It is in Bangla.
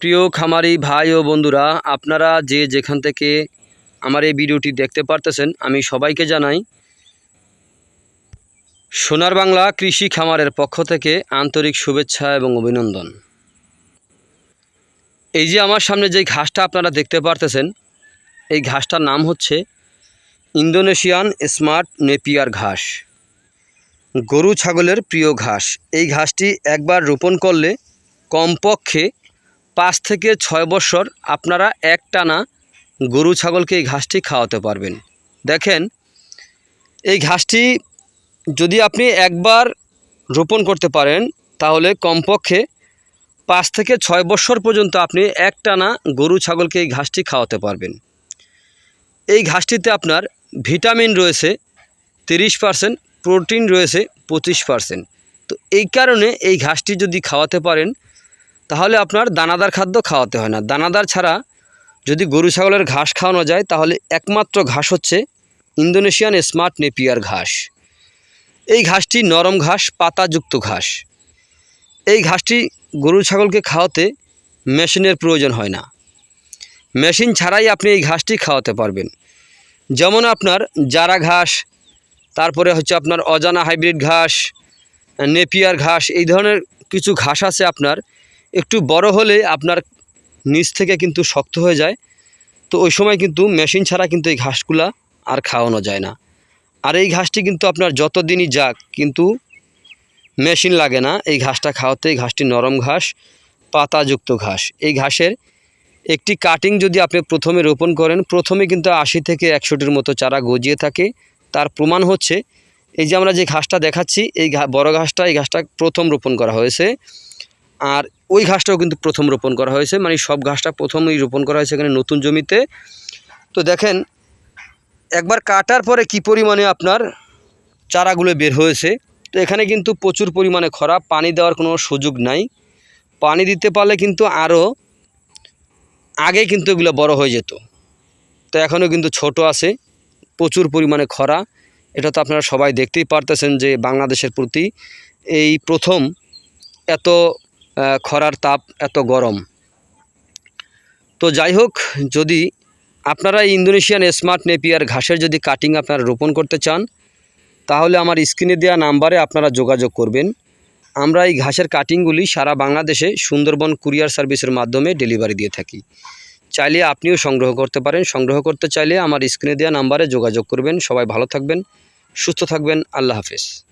প্রিয় খামারি ভাই ও বন্ধুরা, আপনারা যে যেখান থেকে আমার এই ভিডিওটি দেখতে পারতেছেন, আমি সবাইকে জানাই, সোনার বাংলা কৃষি খামারের পক্ষ থেকে আন্তরিক শুভেচ্ছা এবং অভিনন্দন। এই যে আমার সামনে যে ঘাসটা আপনারা দেখতে পারতেছেন, এই ঘাসটার নাম হচ্ছে ইন্দোনেশিয়ান স্মার্ট নেপিয়ার ঘাস। গরু, ছাগলের প্রিয় ঘাস। এই ঘাসটি একবার রোপণ করলে কমপক্ষে পাঁচ থেকে ছয় বছর আপনারা এক টানা গরু, ছাগলকে এই ঘাসটি খাওয়াতে পারবেন। দেখেন, এই ঘাসটি যদি আপনি একবার রোপণ করতে পারেন, তাহলে কমপক্ষে পাঁচ থেকে ছয় বছর পর্যন্ত আপনি এক টানা গরু, ছাগলকে এই ঘাসটি খাওয়াতে পারবেন। এই ঘাসটিতে আপনার ভিটামিন রয়েছে তিরিশ পারসেন্ট, প্রোটিন রয়েছে পঁচিশ পারসেন্ট। তো এই কারণে এই ঘাসটি যদি খাওয়াতে পারেন তাহলে আপনার দানাদার খাদ্য খাওয়াতে হয় না। দানাদার ছাড়া যদি গরু ছাগলের ঘাস খাওয়ানো যায়, তাহলে একমাত্র ঘাস হচ্ছে ইন্দোনেশিয়ান স্মার্ট নেপিয়ার ঘাস। এই ঘাসটি নরম ঘাস, পাতাযুক্ত ঘাস। এই ঘাসটি গরু ছাগলকে খাওয়াতে মেশিনের প্রয়োজন হয় না। মেশিন ছাড়াই আপনি এই ঘাসটি খাওয়াতে পারবেন। যেমন আপনার জারা ঘাস, তারপরে হচ্ছে আপনার অজানা হাইব্রিড ঘাস, নেপিয়ার ঘাস, এই ধরনের কিছু ঘাস আছে আপনার একটু বড় হলে আপনার নিচ থেকে কিন্তু শক্ত হয়ে যায়। তো ওই সময় কিন্তু মেশিন ছাড়া কিন্তু এই ঘাসগুলা আর খাওয়ানো যায় না। আর এই ঘাসটি কিন্তু আপনার যত দিনই যাক কিন্তু মেশিন লাগে না এই ঘাসটা খাওয়াতে। এই ঘাসটি নরম ঘাস, পাতাযুক্ত ঘাস। এই ঘাসের একটি কাটিং যদি আপনি প্রথমে রোপণ করেন, প্রথমে কিন্তু আশি থেকে একশোটির মতো চারা গজিয়ে থাকে। তার প্রমাণ হচ্ছে এই যে আমরা যে ঘাসটা দেখাচ্ছি, এই বড় ঘাসটা, এই ঘাসটা প্রথম রোপণ করা হয়েছে। আর ওই ঘাসটাও কিন্তু প্রথম রোপণ করা হয়েছে। মানে সব ঘাসটা প্রথমেই রোপণ করা হয়েছে এখানে নতুন জমিতে। তো দেখেন, একবার কাটার পরে কি পরিমাণে আপনার চারাগুলো বের হয়েছে। তো এখানে কিন্তু প্রচুর পরিমাণে খরা, পানি দেওয়ার কোনো সুযোগ নাই। পানি দিতে পারলে কিন্তু আরও আগে কিন্তু এগুলো বড় হয়ে যেত। তো এখনও কিন্তু ছোট আছে, প্রচুর পরিমাণে খরা। এটা তো আপনারা সবাই দেখতেই পারতেছেন যে বাংলাদেশের প্রতি এই প্রথম এত খরার তাপ এত গরম। তো যাই হোক, যদি আপনারা ইন্দোনেশিয়ান স্মার্ট নেপিয়ার ঘাসের যদি কাটিং আপনারা রোপণ করতে চান, তাহলে আমার স্ক্রিনে দেওয়া নাম্বারে আপনারা যোগাযোগ করবেন। আমরা এই ঘাসের কাটিংগুলি সারা বাংলাদেশে সুন্দরবন কুরিয়ার সার্ভিসের মাধ্যমে ডেলিভারি দিয়ে থাকি। চাইলে আপনিও সংগ্রহ করতে পারেন। সংগ্রহ করতে চাইলে আমার স্ক্রিনে দেওয়া নাম্বারে যোগাযোগ করবেন। সবাই ভালো থাকবেন, সুস্থ থাকবেন। আল্লাহ হাফেজ।